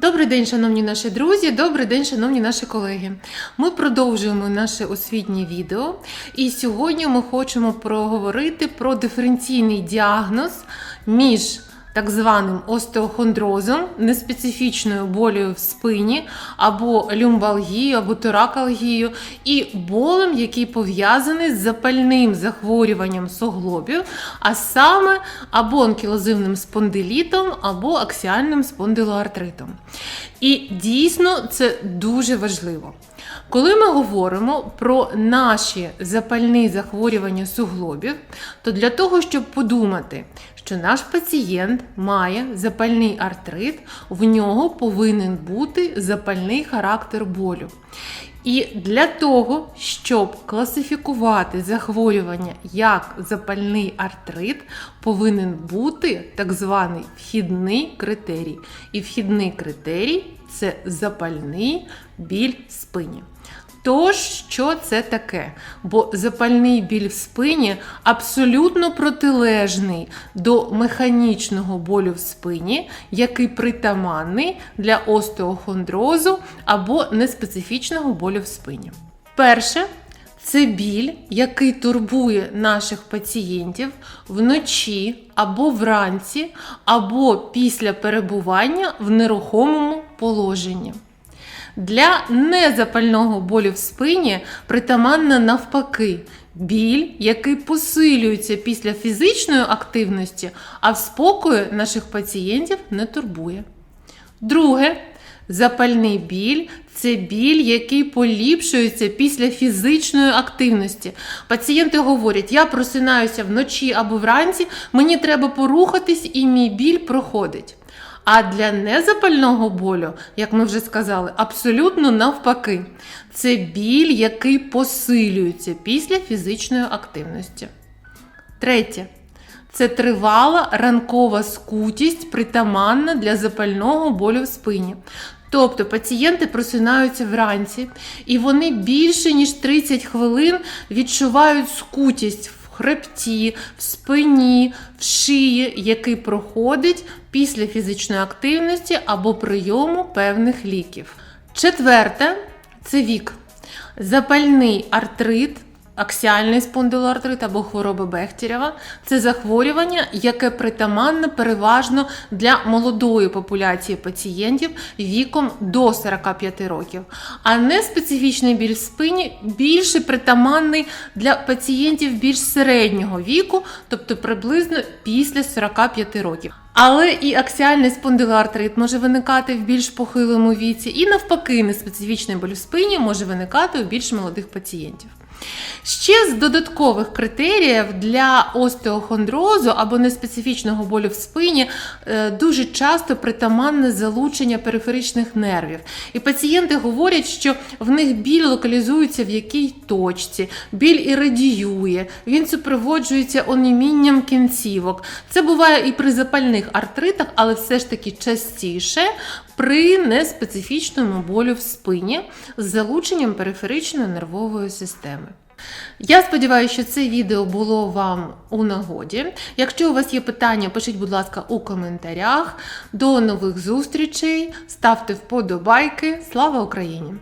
Добрий день, шановні наші друзі, добрий день, шановні наші колеги. Ми продовжуємо наше освітнє відео, і сьогодні ми хочемо проговорити про диференційний діагноз між так званим остеохондрозом, неспецифічною болею в спині, або люмбалгією, або торакалгією, і болем, який пов'язаний з запальним захворюванням суглобів, а саме або анкілозивним спондилітом, або аксіальним спондилоартритом. І дійсно це дуже важливо. Коли ми говоримо про наші запальні захворювання суглобів, то для того, щоб подумати, що наш пацієнт має запальний артрит, в нього повинен бути запальний характер болю. І для того, щоб класифікувати захворювання як запальний артрит, повинен бути так званий вхідний критерій. І вхідний критерій це запальний біль спині. Тож, що це таке? Бо запальний біль в спині абсолютно протилежний до механічного болю в спині, який притаманний для остеохондрозу або неспецифічного болю в спині. Перше, це біль, який турбує наших пацієнтів вночі або вранці, або після перебування в нерухомому положенні. Для незапального болю в спині притаманна навпаки біль, який посилюється після фізичної активності, а в спокою наших пацієнтів не турбує. Друге, запальний біль це біль, який поліпшується після фізичної активності. Пацієнти говорять: я просинаюся вночі або вранці, мені треба порухатись, і мій біль проходить. А для незапального болю, як ми вже сказали, абсолютно навпаки. Це біль, який посилюється після фізичної активності. Третє. Це тривала ранкова скутість, притаманна для запального болю в спині. Тобто пацієнти просинаються вранці, і вони більше ніж 30 хвилин відчувають скутість в хребті, в спині, в шиї, який проходить після фізичної активності або прийому певних ліків. Четверте це вік. Запальний артрит. Аксіальний спондилоартрит або хвороба Бехтірєва – це захворювання, яке притаманне переважно для молодої популяції пацієнтів віком до 45 років. А неспецифічний біль в спині більше притаманний для пацієнтів більш середнього віку, тобто приблизно після 45 років. Але і аксіальний спондилоартрит може виникати в більш похилому віці, і навпаки, неспецифічний боль в спині може виникати у більш молодих пацієнтів. Ще з додаткових критеріїв для остеохондрозу або неспецифічного болю в спині е, дуже часто притаманне залучення периферичних нервів. І пацієнти говорять, що в них біль локалізується в якій точці, біль і радіює, він супроводжується онімінням кінцівок. Це буває і при запальних артритах, але все ж таки частіше при неспецифічному болю в спині з залученням периферичної нервової системи. Я сподіваюся, що це відео було вам у нагоді. Якщо у вас є питання, пишіть, будь ласка, у коментарях. До нових зустрічей. Ставте вподобайки. Слава Україні!